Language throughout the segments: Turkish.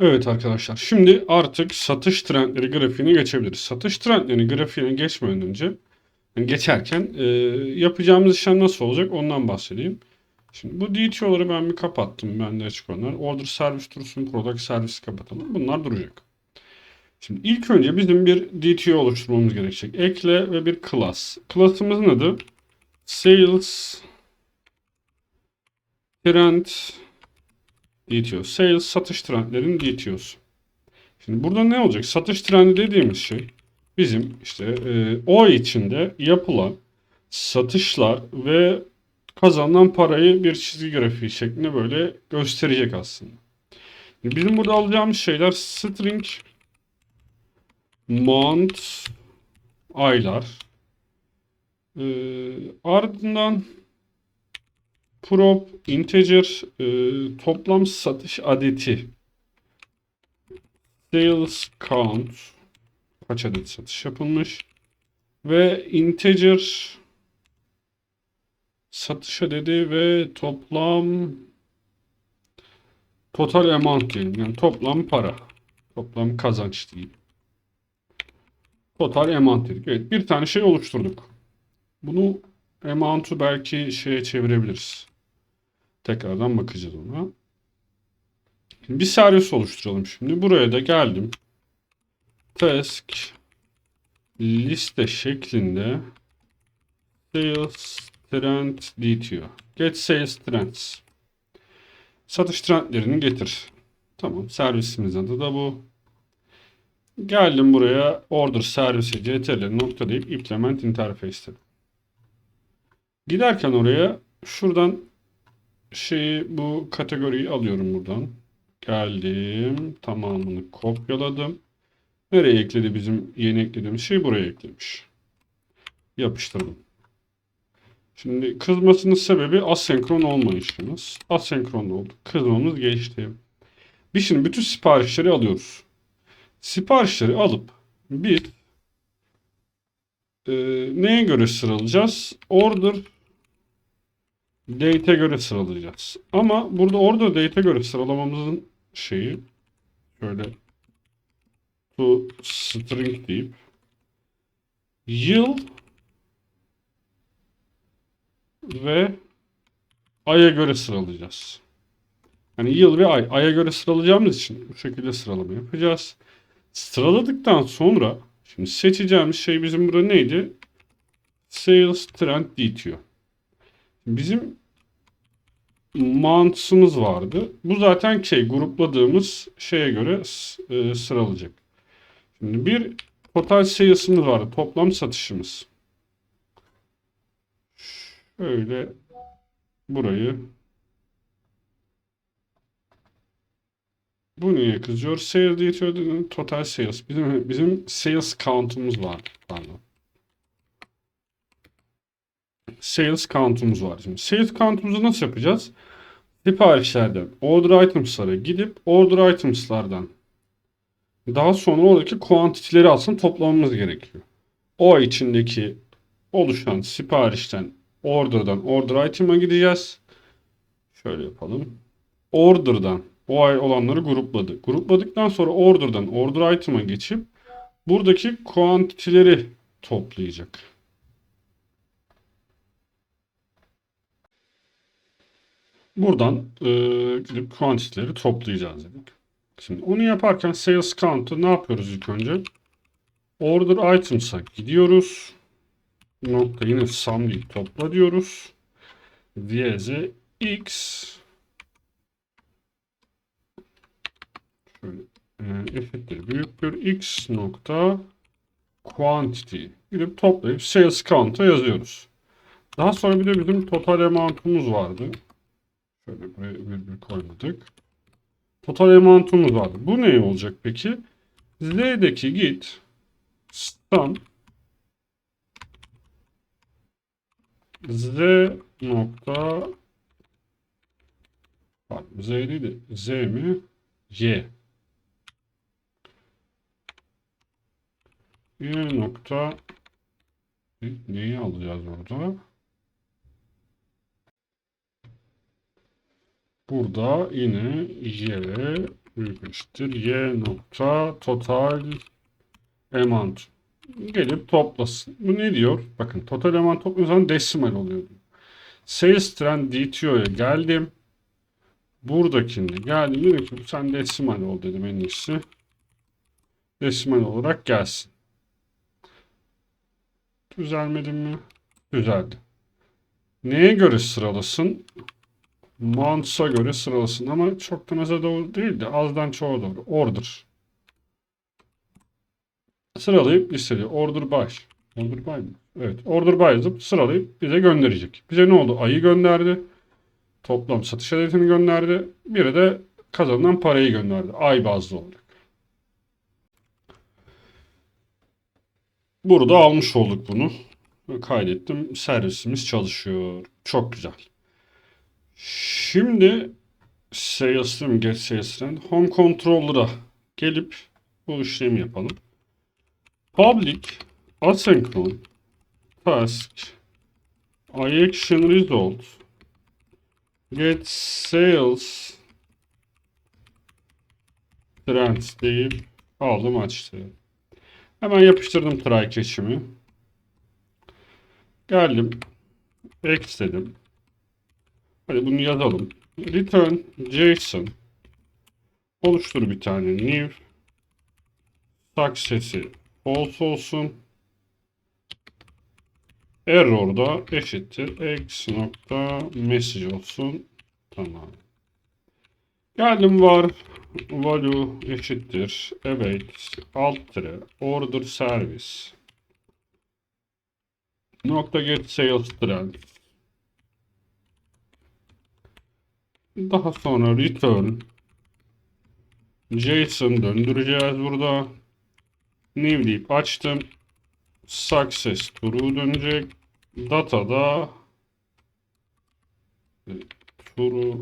Evet arkadaşlar şimdi artık satış trendleri grafiğine geçebiliriz. Satış trendleri grafiğine geçmeden önce yani geçerken e, yapacağımız işlem nasıl olacak ondan bahsedeyim. Şimdi bu DTO'ları ben bir kapattım. Bende açık onlar. Order servis dursun, product servisi kapatalım. Bunlar duracak. Şimdi ilk önce bizim bir DTO oluşturmamız gerekecek. Ekle ve bir class. Class'ımızın adı sales trend DTO. Sales satış trendlerinin DTO'su. Şimdi burada ne olacak? Satış trendi dediğimiz şey bizim işte e, o içinde yapılan satışlar ve kazanılan parayı bir çizgi grafiği şeklinde böyle gösterecek aslında. Bizim burada alacağımız şeyler string month aylar e, ardından prop integer e, toplam satış adeti sales count kaç adet satış yapılmış ve integer satış adedi ve toplam total amount diyelim. Yani toplam para. Toplam kazanç diyeyim. Total amount dedik. Evet bir tane şey oluşturduk. Bunu amount'u belki şeye çevirebiliriz. Tekrardan bakacağız ona. Bir servis oluşturalım şimdi. Buraya da geldim. Task liste şeklinde sales trend DTO. Get sales trends. Satış trendlerini getir. Tamam. Servisimizin adı da bu. Geldim buraya order servisi ctrl nokta deyip implement interface dedim. Giderken oraya şuradan şeyi bu kategoriyi alıyorum buradan. Geldim. Tamamını kopyaladım. Nereye ekledi bizim yeni eklediğimiz şey buraya eklemiş. Yapıştırdım. Şimdi kızmasının sebebi asenkron olmayışımız. Asenkron oldu. Kızmamız geçti. Biz şimdi bütün siparişleri alıyoruz. Siparişleri alıp bir e, neye göre sıralayacağız? Order date'e göre sıralayacağız. Ama burada order date'e göre sıralamamızın şeyi şöyle to string deyip yıl ve aya göre sıralayacağız. Yani yıl ve ay. Aya göre sıralayacağımız için bu şekilde sıralama yapacağız. Sıraladıktan sonra şimdi seçeceğimiz şey bizim burada neydi? Sales Trend DTO. Bizim months'ımız vardı. Bu zaten şey grupladığımız şeye göre e, sıralayacak. Şimdi bir total sayısımız vardı. Toplam satışımız. Şöyle burayı bu niye kızıyor? Sales diye söyledim. Total sales. Bizim bizim sales count'umuz var. Pardon. Sales count'umuz var. Şimdi sales count'umuzu nasıl yapacağız? Siparişlerden order items'lara gidip order items'lardan daha sonra oradaki quantity'leri aslında toplamamız gerekiyor. O içindeki oluşan siparişten order'dan order item'a gideceğiz. Şöyle yapalım. Order'dan o ay olanları grupladı. Grupladıktan sonra order'dan order item'a geçip buradaki quantity'leri toplayacak. Buradan e, gidip quantity'leri toplayacağız dedik. Şimdi onu yaparken sales count'u ne yapıyoruz ilk önce? Order items'a gidiyoruz. Nokta yine sum değil topla diyoruz. Diyeze x şöyle e, eşittir büyüktür x nokta quantity gidip toplayıp sales count'a yazıyoruz. Daha sonra bir de bizim total amount'umuz vardı. Şöyle buraya bir koymadık. Total amount'umuz vardı. Bu ne olacak peki? Z'deki git sum z nokta pardon, z değil de z mi? y y nokta neyi alacağız orada? Burada yine y büyük y nokta total amount. Gelip toplasın. Bu ne diyor? Bakın total amount topladığım zaman desimal oluyor. Sales trend DTO'ya geldim. Buradakinde geldim. Dedim ki sen desimal ol dedim en iyisi. Desimal olarak gelsin. Düzelmedi mi? Düzeldi. Neye göre sıralasın? Mounts'a göre sıralasın ama çok da mesela doğru değil de azdan çoğa doğru. Order. Sıralayıp listeliyor. Order by. Order by mı? Evet. Order by yazıp sıralayıp bize gönderecek. Bize ne oldu? Ayı gönderdi. Toplam satış adetini gönderdi. Biri de kazanılan parayı gönderdi. Ay bazlı olarak. Burada almış olduk bunu. Kaydettim. Servisimiz çalışıyor. Çok güzel. Şimdi Sales'ten Get Sales'ten Home Controller'a gelip bu işlemi yapalım. Public Asynchron Task Action Result Get Sales Trends deyip aldım açtı. Hemen yapıştırdım try catch'imi. Geldim. X dedim. Hadi bunu yazalım. Return JSON oluştur bir tane new. Success'i false olsun. Error da eşittir. X nokta message olsun. Tamam. Geldim var. Value eşittir. Await alt tire. Order service. Nokta get sales trend Daha sonra return JSON döndüreceğiz burada. New deyip açtım. Success true dönecek. Data'da true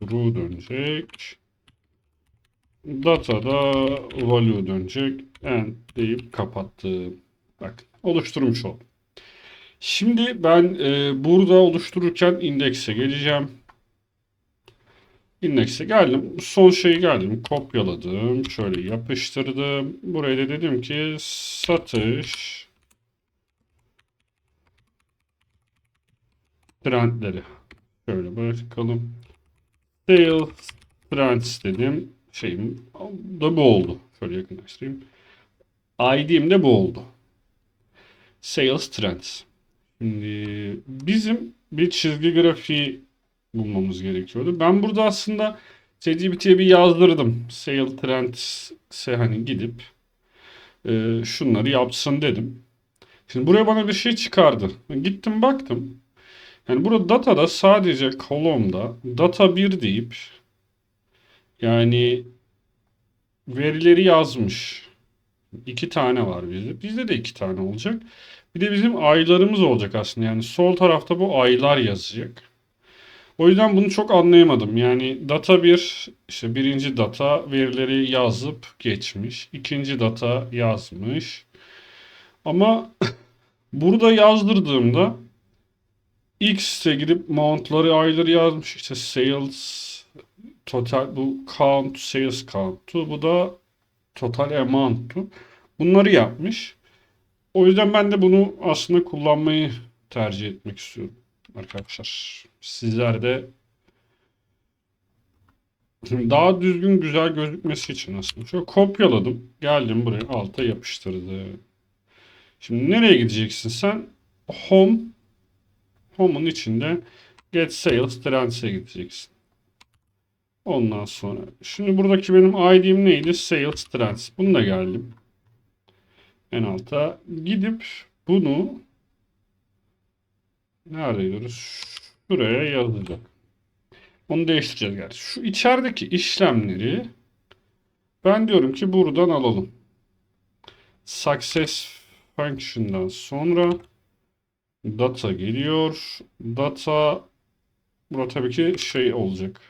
true dönecek. Data'da value dönecek. End deyip kapattım. Bak oluşturmuş oldum. Şimdi ben e, burada oluştururken indekse geleceğim. Index'e geldim. Son şeyi geldim. Kopyaladım. Şöyle yapıştırdım. Buraya da dedim ki satış trendleri. Şöyle bırakalım. Sales trends dedim. Şeyim da bu oldu. Şöyle yakınlaştırayım. ID'm de bu oldu. Sales trends. Şimdi bizim bir çizgi grafiği bulmamız gerekiyordu. Ben burada aslında ChatGPT'ye bir yazdırdım. Sale Trends'e hani gidip e, şunları yapsın dedim. Şimdi buraya bana bir şey çıkardı. Gittim baktım. Yani burada datada sadece kolomda data 1 deyip yani verileri yazmış. İki tane var bizde. Bizde de iki tane olacak. Bir de bizim aylarımız olacak aslında. Yani sol tarafta bu aylar yazacak. O yüzden bunu çok anlayamadım. Yani data bir, işte birinci data verileri yazıp geçmiş. ikinci data yazmış. Ama burada yazdırdığımda X'e gidip mount'ları ayları yazmış. İşte sales total bu count sales count'u bu da total amount'u. Bunları yapmış. O yüzden ben de bunu aslında kullanmayı tercih etmek istiyorum arkadaşlar. Sizler de daha düzgün güzel gözükmesi için aslında. Şöyle kopyaladım. Geldim buraya alta yapıştırdım. Şimdi nereye gideceksin sen? Home. Home'un içinde Get Sales Trends'e gideceksin. Ondan sonra. Şimdi buradaki benim ID'm neydi? Sales Trends. Bununla geldim. En alta. Gidip bunu Nerede gidiyoruz? Şuraya yazacak. Onu değiştireceğiz gerçi. Şu içerideki işlemleri ben diyorum ki buradan alalım. Success function'dan sonra data geliyor. Data burada tabii ki şey olacak.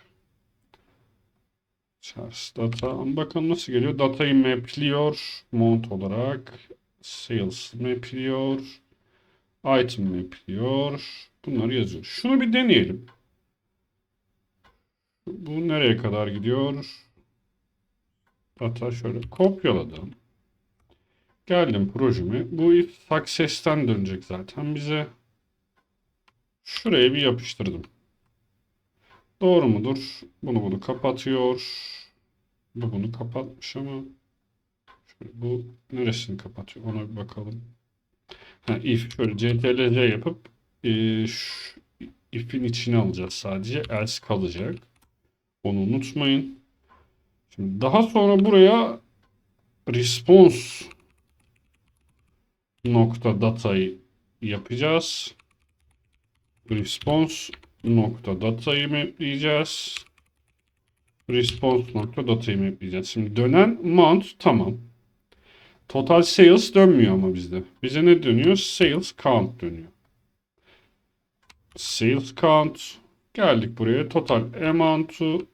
Charts data. Bakalım nasıl geliyor. Datayı mapliyor. Mount olarak. Sales mapliyor. Item yapıyor. Bunları yazıyor. Şunu bir deneyelim. Bu nereye kadar gidiyor? Hatta şöyle kopyaladım. Geldim projeme. Bu if success'ten dönecek zaten bize. Şuraya bir yapıştırdım. Doğru mudur? Bunu bunu kapatıyor. Bu bunu kapatmış ama şöyle bu neresini kapatıyor? Ona bir bakalım. Ha, if şöyle ctrl-c yapıp e, şu if'in içine alacağız sadece. Else kalacak. Onu unutmayın. Şimdi daha sonra buraya response nokta datayı yapacağız. Response nokta datayı mapleyeceğiz. Response nokta datayı mapleyeceğiz. Şimdi dönen mount tamam. Total sales dönmüyor ama bizde. Bize ne dönüyor? Sales count dönüyor. Sales count. Geldik buraya. Total amount'u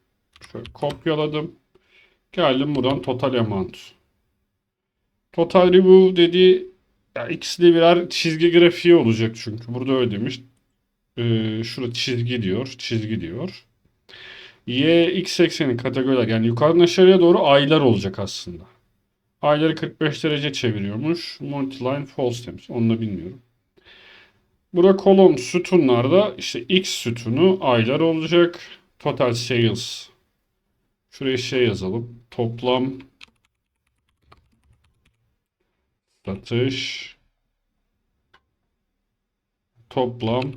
kopyaladım. Geldim buradan total amount. Total remove dediği ya ikisi birer çizgi grafiği olacak çünkü. Burada öyle demiş. Ee, şurada çizgi diyor. Çizgi diyor. Y, X ekseni kategoriler yani yukarıdan aşağıya doğru aylar olacak aslında. Ayları 45 derece çeviriyormuş. Multiline false demiş. Onu da bilmiyorum. Burada kolon sütunlarda işte X sütunu aylar olacak. Total sales. Şuraya şey yazalım. Toplam satış toplam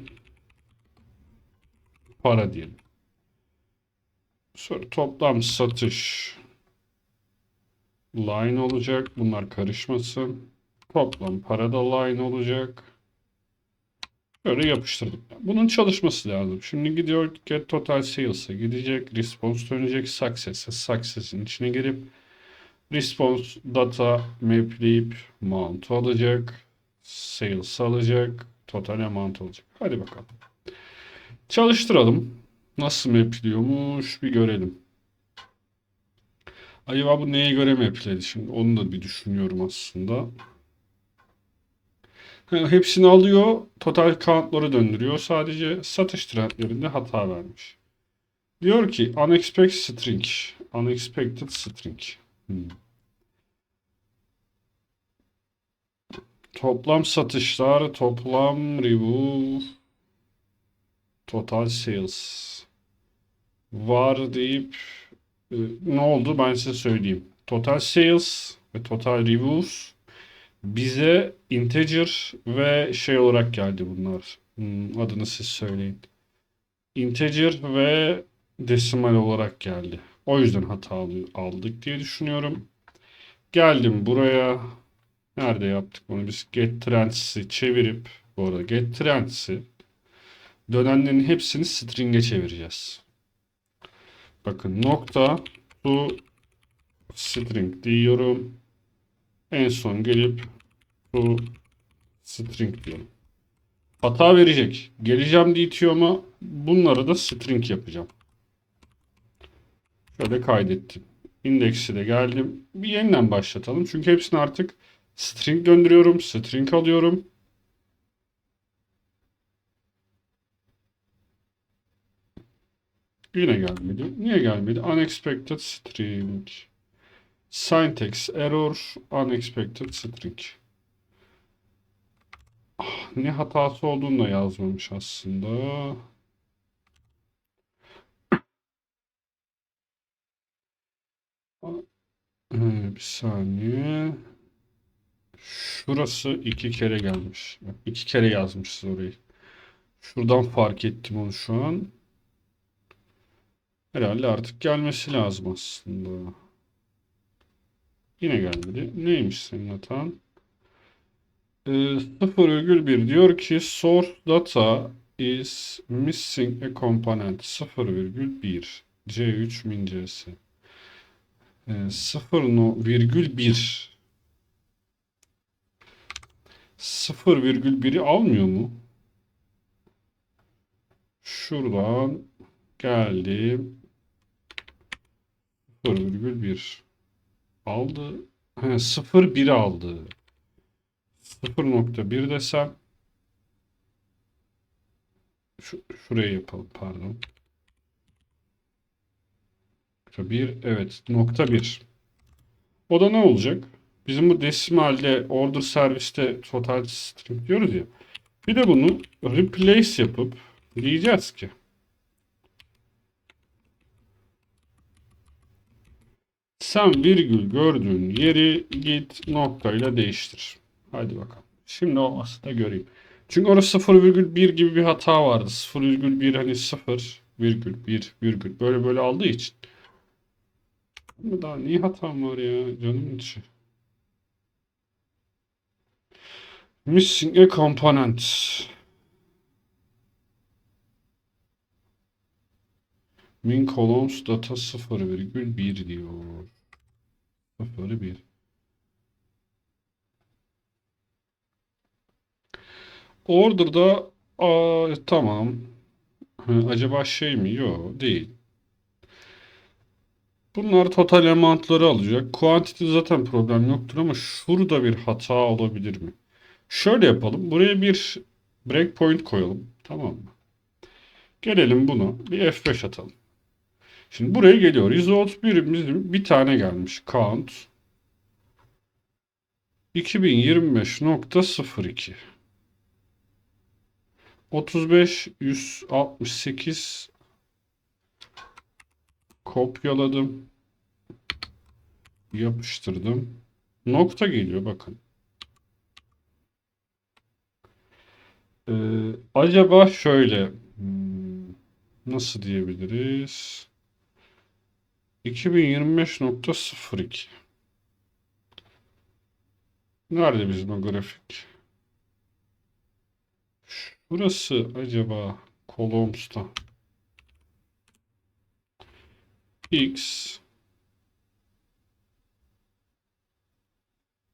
para diyelim. Sonra toplam satış line olacak. Bunlar karışmasın. Toplam para da line olacak. Böyle yapıştırdık. Bunun çalışması lazım. Şimdi gidiyor get total sales'a gidecek. Response dönecek success'e. Success'in içine girip response data mapleyip mount alacak. Sales alacak. Total amount alacak. Hadi bakalım. Çalıştıralım. Nasıl mapliyormuş bir görelim. Acaba bu neye göre mapledi şimdi? Onu da bir düşünüyorum aslında. Ha, Hepsini alıyor, total count'ları döndürüyor. Sadece satış trendlerinde hata vermiş. Diyor ki unexpected string. Unexpected string. Hmm. Toplam satışlar, toplam review, total sales var deyip ne oldu ben size söyleyeyim. Total sales ve total reviews bize integer ve şey olarak geldi bunlar. Hmm, adını siz söyleyin. Integer ve desimal olarak geldi. O yüzden hata al- aldık diye düşünüyorum. Geldim buraya. Nerede yaptık bunu? Biz get trends'i çevirip bu arada get trends'i dönenlerin hepsini string'e çevireceğiz. Bakın nokta to string diyorum. En son gelip to string diyorum. Hata verecek. Geleceğim diye itiyor ama bunları da string yapacağım. Şöyle kaydettim. İndeksi de geldim. Bir yeniden başlatalım. Çünkü hepsini artık string döndürüyorum. String alıyorum. Yine gelmedi. Niye gelmedi? Unexpected string. Syntax error. Unexpected string. Ah, ne hatası olduğunu da yazmamış aslında. Ee, bir saniye. Şurası iki kere gelmiş. İki kere yazmışız orayı. Şuradan fark ettim onu şu an. Herhalde artık gelmesi lazım aslında. Yine gelmedi. Neymiş senin hatan? Ee, 0,1 diyor ki source data is missing a component 0,1 C3 min C'si. Ee, 0,1 0,1'i almıyor mu? Şuradan geldim. 0,1 aldı. He, 0,1 aldı. 0.1 desem şu, şuraya yapalım pardon. Nokta 1 evet nokta 1 O da ne olacak? Bizim bu desimalde order serviste total string diyoruz ya. Bir de bunu replace yapıp diyeceğiz ki sen virgül gördüğün yeri git noktayla değiştir. Hadi bakalım. Şimdi olması da göreyim. Çünkü orası 0,1 gibi bir hata vardı. 0,1 hani 0 virgül 1 virgül böyle böyle aldığı için. Ama daha niye hatam var ya canım içi. Missing a component. Min columns data 0,1 diyor. 0,1. Order'da aa, tamam. Acaba şey mi? Yok değil. Bunlar total amount'ları alacak. Quantity zaten problem yoktur ama şurada bir hata olabilir mi? Şöyle yapalım. Buraya bir breakpoint koyalım. Tamam mı? Gelelim bunu. Bir F5 atalım. Şimdi buraya geliyor. Result birimizin bir tane gelmiş. Count 2025.02 35 168 kopyaladım. Yapıştırdım. Nokta geliyor bakın. Ee, acaba şöyle hmm, nasıl diyebiliriz? 2025.02 Nerede bizim o grafik? Burası acaba Columns'ta X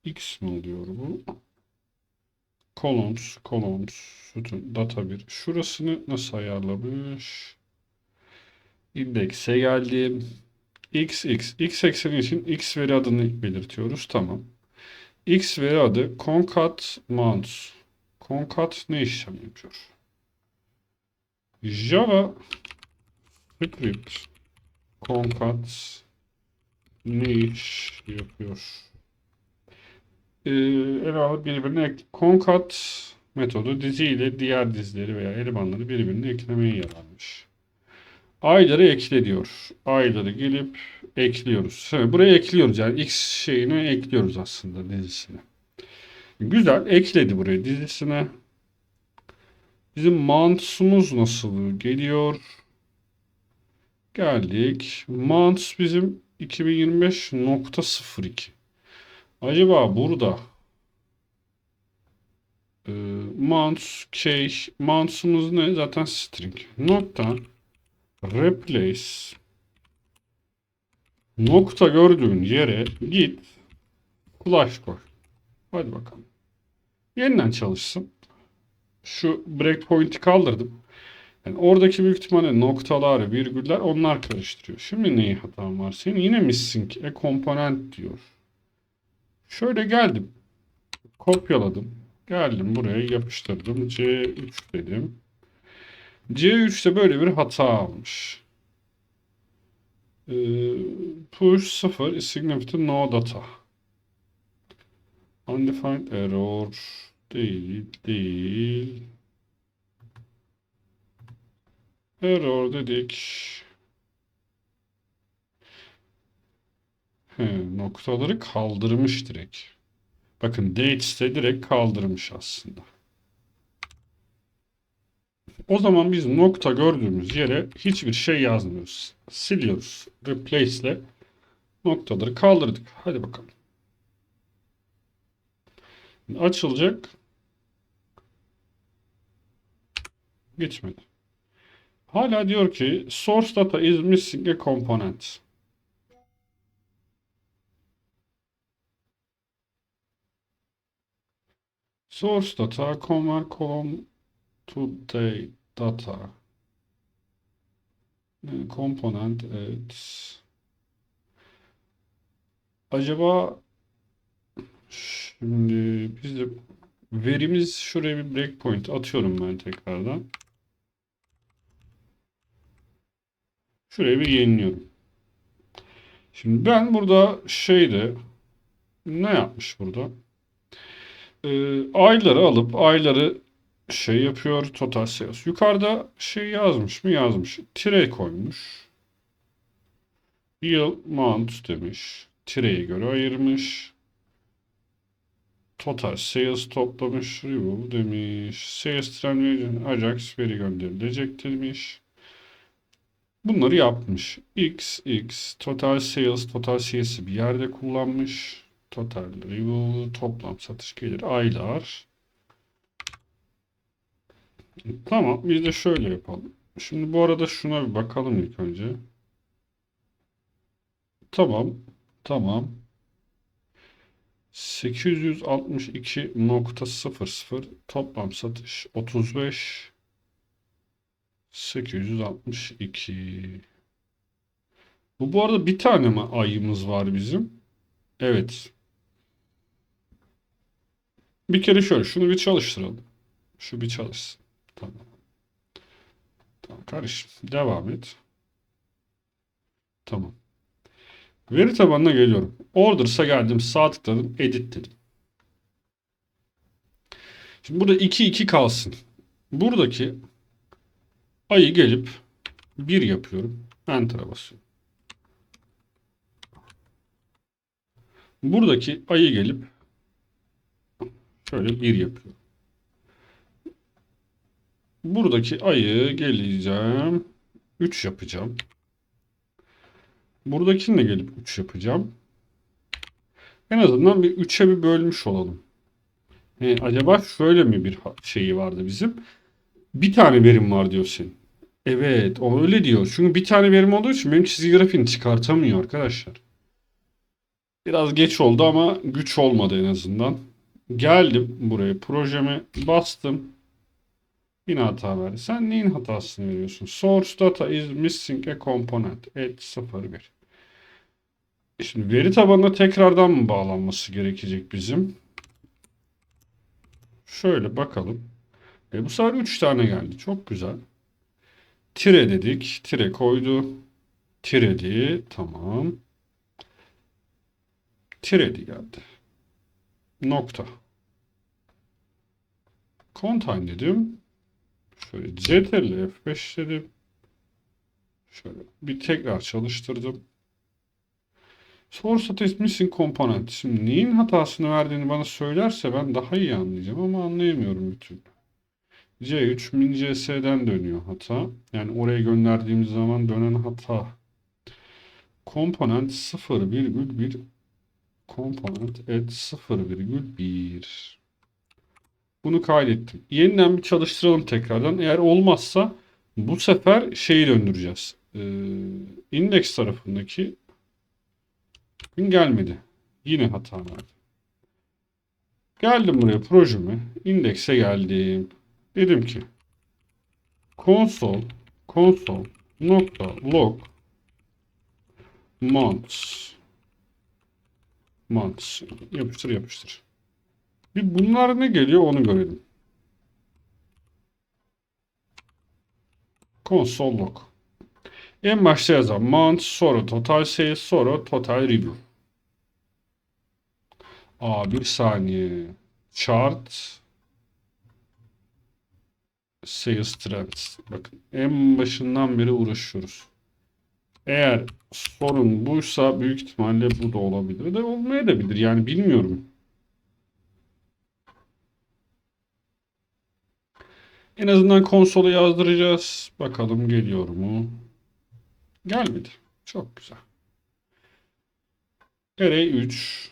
X mi oluyor bu? Columns, columns, sütun, data 1. Şurasını nasıl ayarlamış? İndekse geldim. X, X. X ekseni için X veri adını belirtiyoruz. Tamam. X veri adı concat mounts. Concat ne işlem yapıyor? Java script concat ne iş yapıyor? Ee, ele alıp birbirine concat metodu dizi ile diğer dizileri veya elemanları birbirine eklemeye yararmış. Ayları ekle diyor. Ayları gelip ekliyoruz. Buraya ekliyoruz yani x şeyini ekliyoruz aslında dizisine. Güzel ekledi buraya dizisine. Bizim mounts'umuz nasıl geliyor? Geldik. Mounts bizim 2025.02. Acaba burada e, mounts key mounts'umuz ne? Zaten string. Nokta replace nokta gördüğün yere git flash koy. Hadi bakalım. Yeniden çalışsın. Şu breakpoint'i kaldırdım. Yani oradaki büyük ihtimalle noktalar, virgüller onlar karıştırıyor. Şimdi neyi hatam var? Senin yine missing a component diyor. Şöyle geldim. Kopyaladım. Geldim buraya yapıştırdım. C3 dedim. C3'te böyle bir hata almış. Ee, push 0 is significant no data. Undefined error değil, değil. Error dedik. He, noktaları kaldırmış direkt. Bakın dates'te direkt kaldırmış aslında. O zaman biz nokta gördüğümüz yere hiçbir şey yazmıyoruz. Siliyoruz. Replace ile noktaları kaldırdık. Hadi bakalım. Açılacak. Geçmedi. Hala diyor ki source data is missing a component. Source data convert column to the data. E, Component evet. Acaba şimdi biz de verimiz şuraya bir breakpoint atıyorum ben tekrardan. Şuraya bir yeniliyorum. Şimdi ben burada şeyde ne yapmış burada? Ee, ayları alıp ayları şey yapıyor total sales. Yukarıda şey yazmış mı? Yazmış. Tire koymuş. Yıl month demiş. Tire'ye göre ayırmış. Total sales toplamış. Review demiş. Sales trend region Ajax veri gönderilecek demiş. Bunları yapmış. X, X, total sales, total sales'i bir yerde kullanmış. Total review, toplam satış gelir, aylar. Tamam, biz de şöyle yapalım. Şimdi bu arada şuna bir bakalım ilk önce. Tamam, tamam. 862.00 toplam satış 35 862 Bu bu arada bir tane mi ayımız var bizim? Evet. Bir kere şöyle şunu bir çalıştıralım. Şu bir çalışsın. Tamam. Tamam kardeşim devam et. Tamam. Veri tabanına geliyorum. Orders'a geldim. Sağ tıkladım. Edit dedim. Şimdi burada 2 2 kalsın. Buradaki ayı gelip 1 yapıyorum. Enter'a basıyorum. Buradaki ayı gelip şöyle 1 yapıyorum. Buradaki ayı geleceğim. 3 yapacağım. Buradakini de gelip 3 yapacağım. En azından bir 3'e bir bölmüş olalım. He, acaba şöyle mi bir şeyi vardı bizim? Bir tane verim var diyor senin. Evet, o öyle diyor. Çünkü bir tane verim olduğu için benim çizgi grafiğini çıkartamıyor arkadaşlar. Biraz geç oldu ama güç olmadı en azından. Geldim buraya, projeme bastım. Yine hata verdi. Sen neyin hatasını veriyorsun? Source data is missing a component. Et 01. E Şimdi veri tabanına tekrardan mı bağlanması gerekecek bizim? Şöyle bakalım. E bu sefer 3 tane geldi. Çok güzel. Tire dedik. Tire koydu. Tiredi. Tamam. Tiredi geldi. Nokta. Contain dedim. Şöyle CTRL F5 dedim. Şöyle bir tekrar çalıştırdım. Source is missing component. Şimdi neyin hatasını verdiğini bana söylerse ben daha iyi anlayacağım ama anlayamıyorum türlü. C3 min CS'den dönüyor hata. Yani oraya gönderdiğimiz zaman dönen hata. Komponent 0,1 komponent et 0,1 bunu kaydettim. Yeniden bir çalıştıralım tekrardan. Eğer olmazsa bu sefer şeyi döndüreceğiz. Ee, index tarafındaki gün gelmedi. Yine hata verdi. Geldim buraya projeme. Index'e geldim. Dedim ki console console nokta log months months yapıştır yapıştır. Bir bunlar ne geliyor onu görelim. Console log. En başta yazan month sonra total sales sonra total review. Aa bir saniye. Chart sales trends. Bakın en başından beri uğraşıyoruz. Eğer sorun buysa büyük ihtimalle bu da olabilir de olmayabilir. Yani bilmiyorum. En azından konsolu yazdıracağız. Bakalım geliyor mu? Gelmedi. Çok güzel. Array 3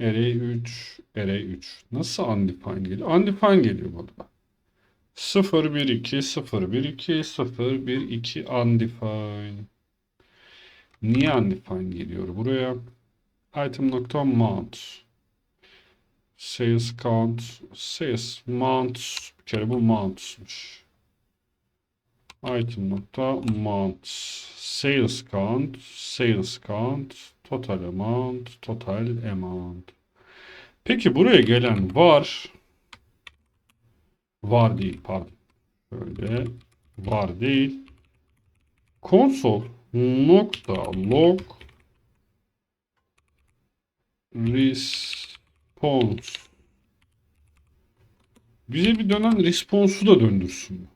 Array 3 Array 3 Nasıl undefined geliyor? Undefined geliyor burada. 0 1 2 0 1 2 0 1 2 undefined. Niye undefined geliyor buraya? Item.mount Sales count sales mount bir kere bu mount'muş. Item nokta mount sales count sales count total amount total amount. Peki buraya gelen var var değil pardon. Böyle var değil. Console nokta log response. Bize bir dönen response'u da döndürsün.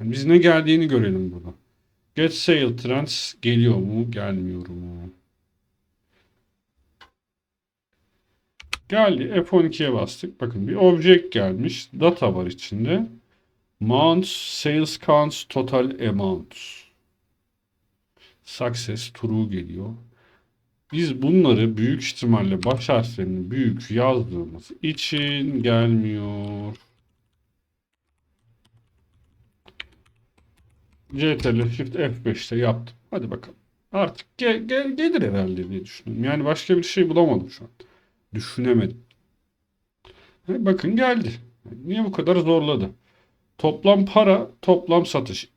Yani biz ne geldiğini görelim burada. Get sale trends geliyor mu, gelmiyor mu? Geldi. F12'ye bastık. Bakın bir object gelmiş. Data var içinde. Months, sales counts, total amount. Success, true geliyor. Biz bunları büyük ihtimalle baş harflerini büyük yazdığımız için gelmiyor. CTRL Shift F5'te yaptım. Hadi bakalım. Artık gel, gel, gelir herhalde diye düşünüyorum. Yani başka bir şey bulamadım şu an. Düşünemedim. Ha, bakın geldi. Niye bu kadar zorladı? Toplam para, toplam satış.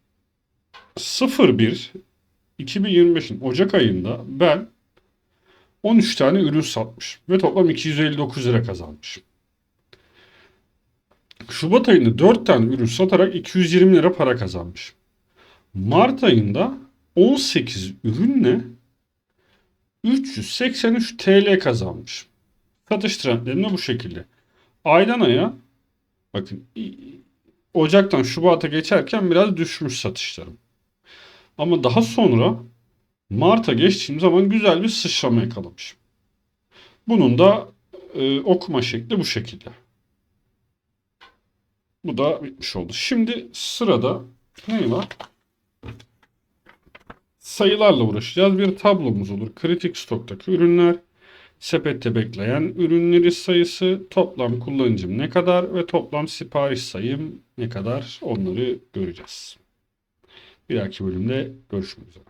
01 2025'in Ocak ayında ben 13 tane ürün satmışım ve toplam 259 lira kazanmışım. Şubat ayında 4 tane ürün satarak 220 lira para kazanmışım. Mart ayında 18 ürünle 383 TL kazanmışım. Satış trendlerim de bu şekilde. Aydan aya bakın Ocak'tan Şubat'a geçerken biraz düşmüş satışlarım. Ama daha sonra Mart'a geçtiğim zaman güzel bir sıçrama yakalamışım. Bunun da e, okuma şekli bu şekilde. Bu da bitmiş oldu. Şimdi sırada ne var? Sayılarla uğraşacağız. Bir tablomuz olur. Kritik stoktaki ürünler, sepette bekleyen ürünleri sayısı, toplam kullanıcım ne kadar ve toplam sipariş sayım ne kadar onları göreceğiz. Bir dahaki bölümde görüşmek üzere.